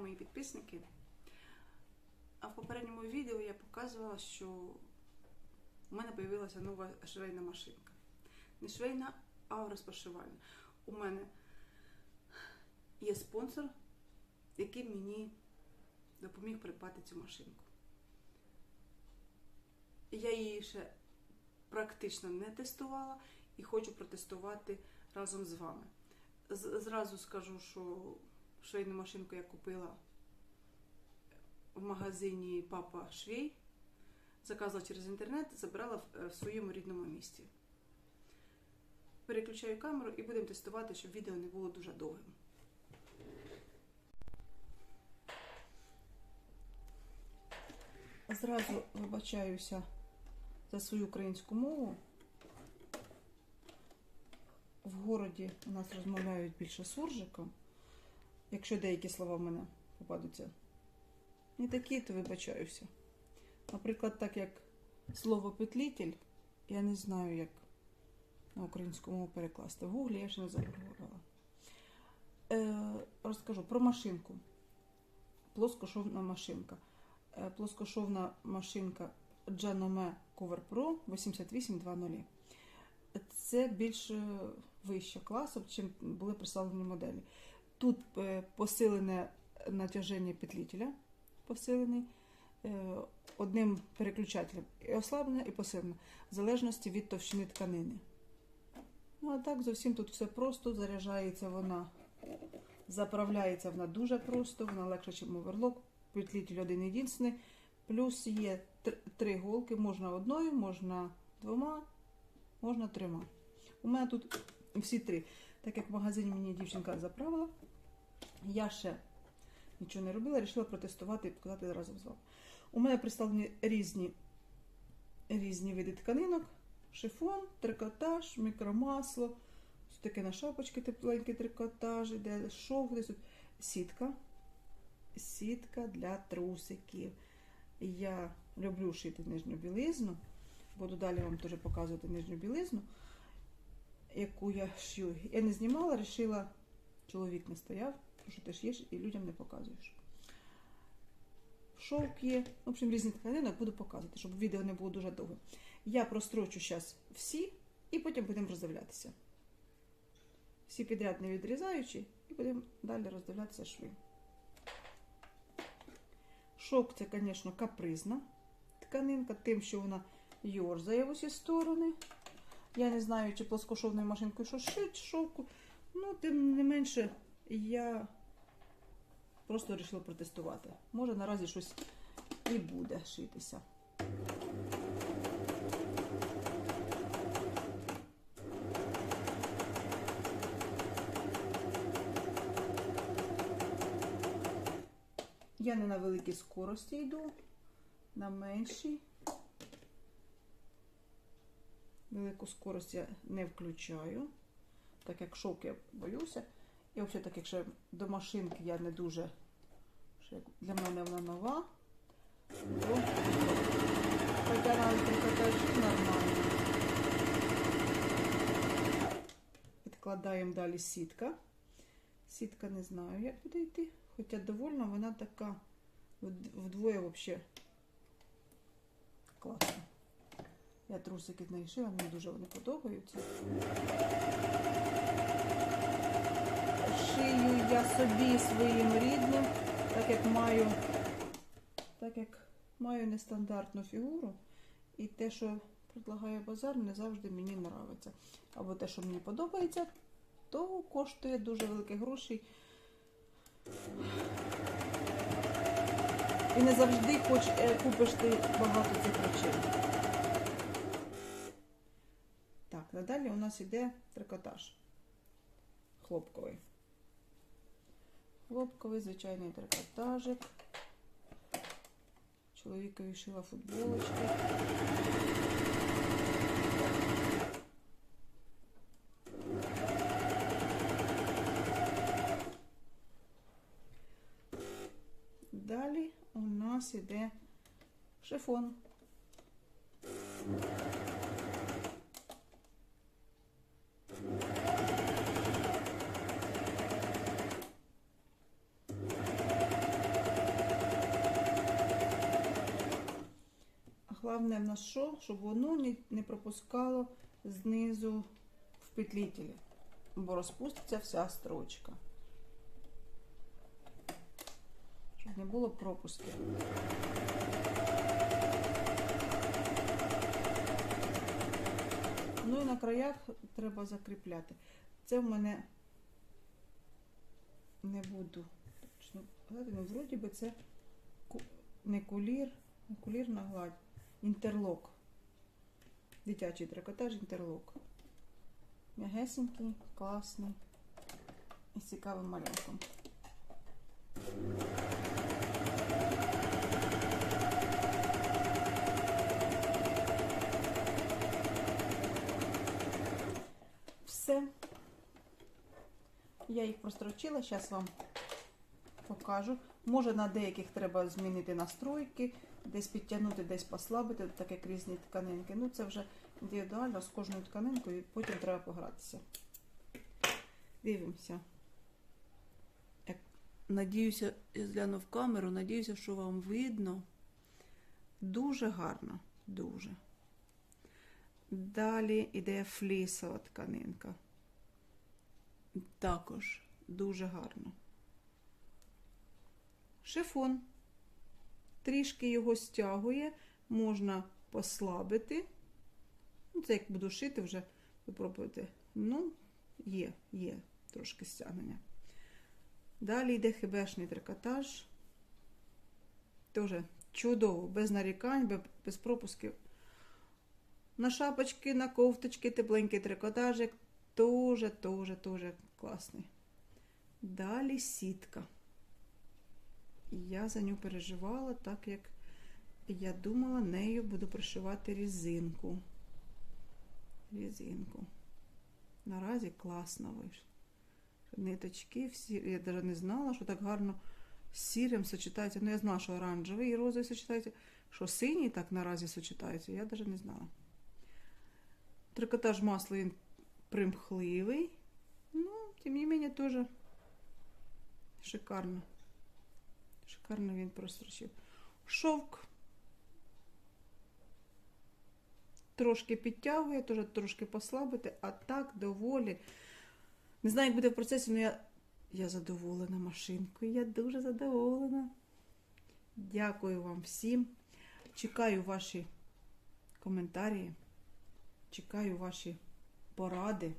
мої підписники. А в попередньому відео я показувала, що у мене з'явилася нова швейна машинка. Не швейна, а розпашивальна. У мене є спонсор, який мені допоміг придбати цю машинку. Я її ще практично не тестувала і хочу протестувати разом з вами. Зразу скажу, що швейну машинку я купила в магазині Папа Швей. Заказала через інтернет, забрала е, в своєму рідному місті. Переключаю камеру і будемо тестувати, щоб відео не було дуже довгим. Зразу вибачаюся за свою українську мову. В городі у нас розмовляють більше суржиком. Якщо деякі слова в мене попадуться не такі, то вибачаюся. Наприклад, так як слово петлітель, я не знаю, як на українську мову перекласти. В гуглі я ще не загуглила. Е, розкажу про машинку. Плоскошовна машинка. Е, плоскошовна машинка Janome Cover Pro 8820. Це більш е, вища класу, чим були представлені моделі. Тут е, посилене натяження петлітеля, посилений е, одним переключателем і ослаблене, і посилене, в залежності від товщини тканини. Ну, а так зовсім тут все просто, заряджається вона, заправляється вона дуже просто, вона легше, ніж оверлок, петлітель один єдиний. Плюс є три голки, можна одною, можна двома, можна трьома. У мене тут всі три. Так як в магазині мені дівчинка заправила, я ще нічого не робила, вирішила протестувати і показати разом з вами. У мене представлені різні, різні види тканинок: шифон, трикотаж, мікромасло. Ось таке на шапочки тепленький трикотаж, іде шов, десь тут сітка. Сітка для трусиків. Я люблю шити нижню білизну. Буду далі вам теж показувати нижню білизну, яку я шью. Я не знімала, вирішила, чоловік не стояв, тому що ти ш'єш і людям не показуєш. Шовк є, в общем, різні тканини буду показувати, щоб відео не було дуже довго. Я прострочу зараз всі і потім будемо роздивлятися. Всі підряд не відрізаючи, і будемо далі роздивлятися шви. Шовк це, звісно, капризна тканинка, тим, що вона йорзає в усі сторони. Я не знаю, чи плоскошовною машинкою що шить шовку. Ну, тим не менше, я просто вирішила протестувати. Може, наразі щось і буде шитися. Я не на великій скорості йду, на меншій. Велику скорость я не включаю, так як шовк я боюся. І взагалі, так як ще до машинки я не дуже, ще для мене вона нова, то хоча навіть трикотаж нормально. Підкладаємо далі сітка. Сітка не знаю, як буде йти. Хоча довольно вона така вдвоє взагалі класна. Я трусики з неї шила, мені дуже вони подобаються. Шию я собі своїм рідним, так як маю, так як маю нестандартну фігуру, і те, що предлагає базар, не завжди мені подобається. Або те, що мені подобається, то коштує дуже великі гроші. І не завжди хоч е, купиш ти багато цих речей. Так, надалі у нас іде трикотаж. Хлопковий. Хлопковий, звичайний трикотажик. Чоловікові шила футболочки. Далі у нас іде шифон. Головне в нас що? Щоб воно не, пропускало знизу в петлітелі, бо розпуститься вся строчка. Щоб не було пропусків. Ну і на краях треба закріпляти. Це в мене не буду точно ну вроді би це не кулір, не кулірна гладь, інтерлок. Дитячий трикотаж інтерлок. М'ягесенький, класний і з цікавим малюнком. Все. Я їх прострочила, зараз вам покажу. Може на деяких треба змінити настройки, десь підтягнути, десь послабити, так як різні тканинки. Ну це вже індивідуально з кожною тканинкою, потім треба погратися. Дивимося. Надіюся, я згляну в камеру, надіюся, що вам видно. Дуже гарно, дуже. Далі йде флісова тканинка. Також дуже гарно. Шифон. Трішки його стягує, можна послабити. Ну, це як буду шити, вже ви пробуєте. Ну, є, є трошки стягнення. Далі йде хибешний трикотаж. Тоже чудово, без нарікань, без, пропусків. На шапочки, на кофточки, тепленький трикотажик. Тоже, тоже, тоже класний. Далі сітка. Я за нього переживала, так як я думала, нею буду пришивати різинку. Різинку. Наразі класно вийшло. Ниточки всі. Я навіть не знала, що так гарно з сірим сочетається. Ну, я знала, що оранжевий і розовий сочетається, що синій так наразі сочетається, я навіть не знала. Трикотаж масла він примхливий. Ну, тим не менее, теж шикарно. Шикарно він прострочив. Шовк трошки підтягує, теж трошки послабити, а так доволі. Не знаю, як буде в процесі, але я, я задоволена машинкою. Я дуже задоволена. Дякую вам всім. Чекаю ваші коментарі. Чекаю ваші поради.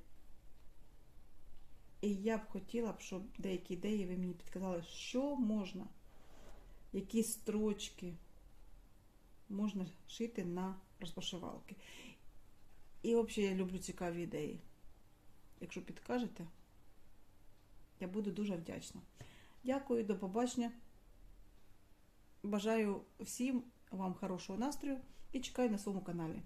І я б хотіла б, щоб деякі ідеї ви мені підказали, що можна, які строчки можна шити на розпашивалки. І взагалі я люблю цікаві ідеї. Якщо підкажете, я буду дуже вдячна. Дякую, до побачення. Бажаю всім вам хорошого настрою і чекаю на своєму каналі.